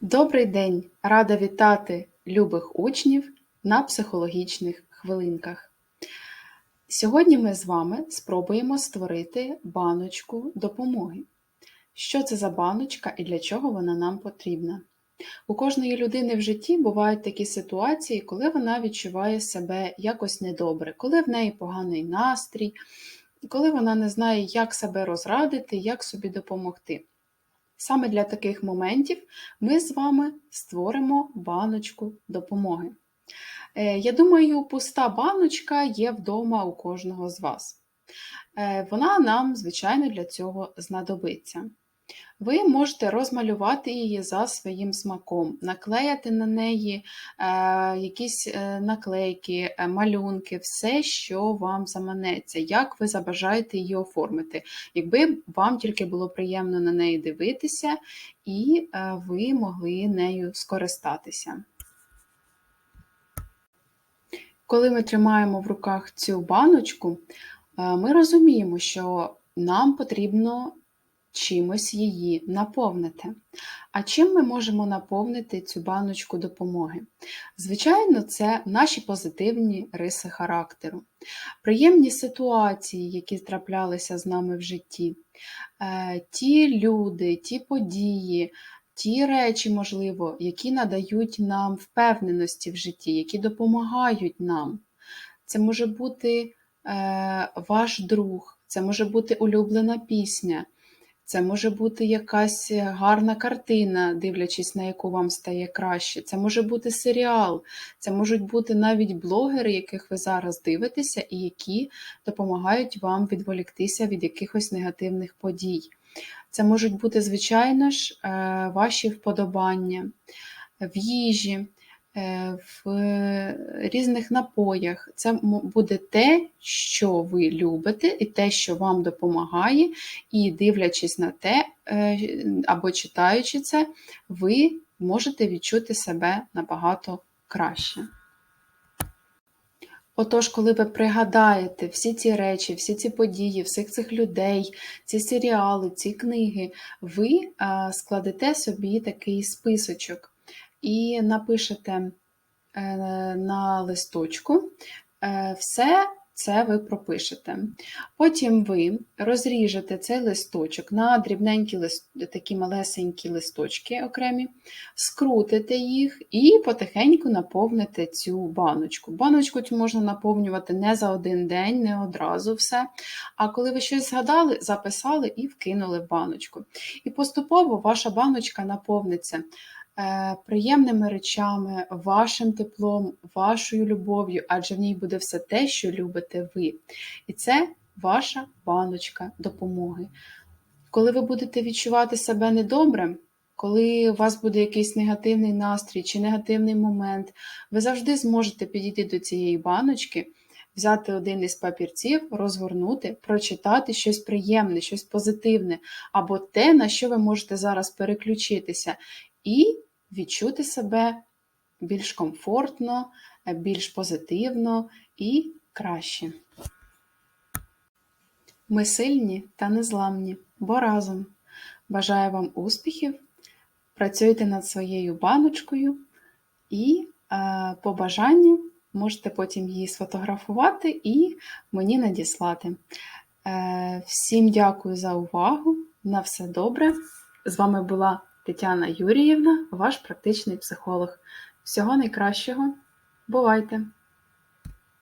Добрий день! Рада вітати любих учнів на психологічних хвилинках. Сьогодні ми з вами спробуємо створити баночку допомоги. Що це за баночка і для чого вона нам потрібна? У кожної людини в житті бувають такі ситуації, коли вона відчуває себе якось недобре, коли в неї поганий настрій, коли вона не знає, як себе розрадити, як собі допомогти. Саме для таких моментів ми з вами створимо баночку допомоги. Е, Я думаю, пуста баночка є вдома у кожного з вас. Е, Вона нам, звичайно, для цього знадобиться. Ви можете розмалювати її за своїм смаком, наклеяти на неї е, якісь е, наклейки, е, малюнки, все, що вам заманеться, як ви забажаєте її оформити. Якби вам тільки було приємно на неї дивитися, і ви могли нею скористатися. Коли ми тримаємо в руках цю баночку, ми розуміємо, що нам потрібно чимось її наповнити. А чим ми можемо наповнити цю баночку допомоги? Звичайно, це наші позитивні риси характеру, приємні ситуації, які траплялися з нами в житті, е, ті люди, ті події. Ті речі, можливо, які надають нам впевненості в житті, які допомагають нам. Це може бути е, ваш друг, це може бути улюблена пісня, це може бути якась гарна картина, дивлячись на яку вам стає краще. Це може бути серіал, це можуть бути навіть блогери, яких ви зараз дивитеся, і які допомагають вам відволіктися від якихось негативних подій. Це можуть бути, звичайно ж, е, ваші вподобання в їжі, е, в різних напоях. Це буде те, що ви любите, і те, що вам допомагає, і дивлячись на те, е, або читаючи це, ви можете відчути себе набагато краще. Отож, коли ви пригадаєте всі ці речі, всі ці події, всіх цих людей, ці серіали, ці книги, ви складете собі такий списочок і напишете е, на листочку е, все це ви пропишете. Потім ви розріжете цей листочок на дрібненькі лист... такі малесенькі листочки окремі, скрутите їх і потихеньку наповните цю баночку. Баночку цю можна наповнювати не за один день, не одразу все. А коли ви щось згадали, записали і вкинули в баночку. І поступово ваша баночка наповниться. Е, приємними речами, вашим теплом, вашою любов'ю, адже в ній буде все те, що любите ви. І це ваша баночка допомоги. Коли ви будете відчувати себе недобре, коли у вас буде якийсь негативний настрій чи негативний момент, ви завжди зможете підійти до цієї баночки, взяти один із папірців, розгорнути, прочитати щось приємне, щось позитивне, або те, на що ви можете зараз переключитися. І відчути себе більш комфортно, більш позитивно і краще. Ми сильні та незламні, бо разом. Бажаю вам успіхів, працюйте над своєю баночкою і е, по бажанню можете потім її сфотографувати і мені надіслати. Е, Всім дякую за увагу. На все добре. З вами була Тетяна Юріївна, ваш практичний психолог. Всього найкращого. Бувайте!